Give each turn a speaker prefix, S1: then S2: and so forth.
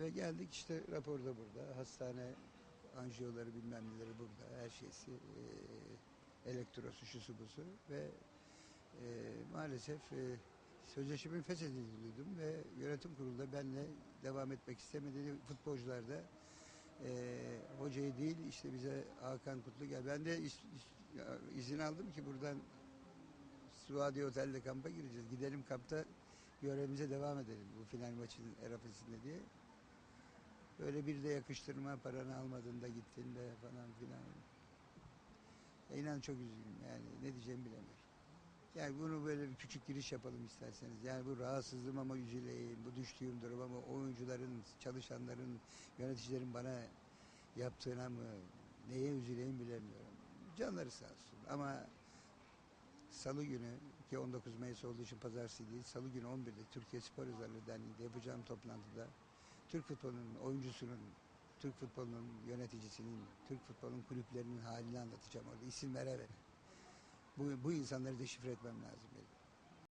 S1: Ve geldik işte rapor da burada. Hastane anjiyoları bilmem neleri burada. Her şeysi. E, elektrosu, şusu busu. Ve e, maalesef e, sözleşmemin feshedildiğini duydum ve yönetim kurulunda benle devam etmek istemediğini futbolcular da e, hocayı değil işte bize Hakan Kutlu gel. Ben de is- ya, izin aldım ki buradan Suadi Otel'de kampa gireceğiz. Gidelim kampta görevimize devam edelim bu final maçının erafesinde diye. Böyle bir de yakıştırma paranı almadığında gittiğinde falan filan. Ya inan çok üzgünüm yani ne diyeceğimi bilemiyorum. Yani bunu böyle bir küçük giriş yapalım isterseniz. Yani bu rahatsızlığım ama üzüleyim, bu düştüğüm durum ama oyuncuların, çalışanların, yöneticilerin bana yaptığına mı, neye üzüleyim bilemiyorum. Canları sağ olsun ama Salı günü ki 19 Mayıs olduğu için pazartesi değil, Salı günü 11'de Türkiye Spor Yazarları Derneği'nde yapacağım toplantıda Türk futbolunun oyuncusunun, Türk futbolunun yöneticisinin, Türk futbolunun kulüplerinin halini anlatacağım orada. İsim vere vere. Bu, bu insanları deşifre etmem lazım benim.